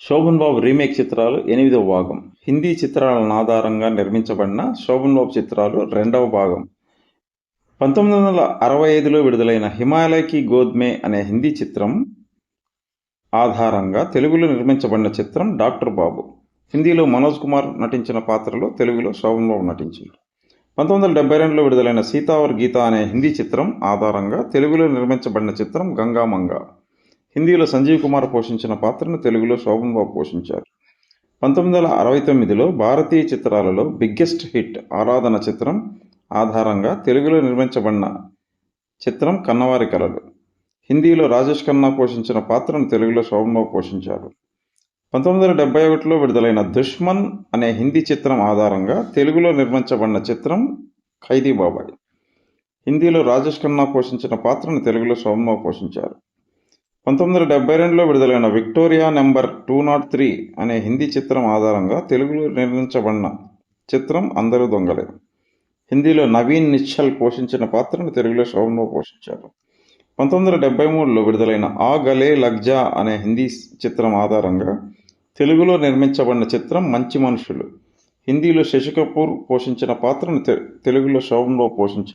శోభన్ బాబు remake చిత్రాలు ఎనిమిదవ భాగం. హిందీ చిత్రాలను ఆధారంగా నిర్మించబడిన శోభన్ బాబు చిత్రాలు రెండవ భాగం. పంతొమ్మిది వందల అరవై ఐదులో విడుదలైన హిమాలయకి గోద్మే అనే హిందీ చిత్రం ఆధారంగా తెలుగులో నిర్మించబడిన చిత్రం డాక్టర్ బాబు. హిందీలో మనోజ్ కుమార్ నటించిన పాత్రలో తెలుగులో శోభన్ బాబు నటించారు. పంతొమ్మిది వందల డెబ్బై రెండులో విడుదలైన సీతావర్ గీత అనే హిందీ చిత్రం ఆధారంగా తెలుగులో నిర్మించబడిన చిత్రం గంగామంగ హిందీలో సంజీవ్ కుమార్ పోషించిన పాత్రను తెలుగులో శోభన్ బాబు పోషించారు. పంతొమ్మిది వందల అరవై తొమ్మిదిలో భారతీయ చిత్రాలలో బిగ్గెస్ట్ హిట్ ఆరాధన చిత్రం ఆధారంగా తెలుగులో నిర్మించబడిన చిత్రం కన్నవారి కలలు. హిందీలో రాజేష్ ఖన్నా పోషించిన పాత్రను తెలుగులో శోభన్ పోషించారు. పంతొమ్మిది వందల డెబ్బై ఒకటిలో విడుదలైన దుష్మన్ అనే హిందీ చిత్రం ఆధారంగా తెలుగులో నిర్మించబడిన చిత్రం ఖైదీ బాబాయ్. హిందీలో రాజేష్ ఖన్నా పోషించిన పాత్రను తెలుగులో శోభన్ పోషించారు. పంతొమ్మిది వందల డెబ్బై రెండులో విడుదలైన Victoria number two not three అనే హిందీ చిత్రం ఆధారంగా తెలుగులో నిర్మించబడిన చిత్రం అందరూ దొంగలే. హిందీలో నవీన్ నిశ్చల్ పోషించిన పాత్రను తెలుగులో శోభను పోషించారు. పంతొమ్మిది వందల డెబ్బై మూడులో విడుదలైన ఆ గలే లగ్జా అనే హిందీ చిత్రం ఆధారంగా తెలుగులో నిర్మించబడిన చిత్రం మంచి మనుషులు. హిందీలో శశి కపూర్ పోషించిన పాత్రను తెలుగులో శోభన్బాబు పోషించారు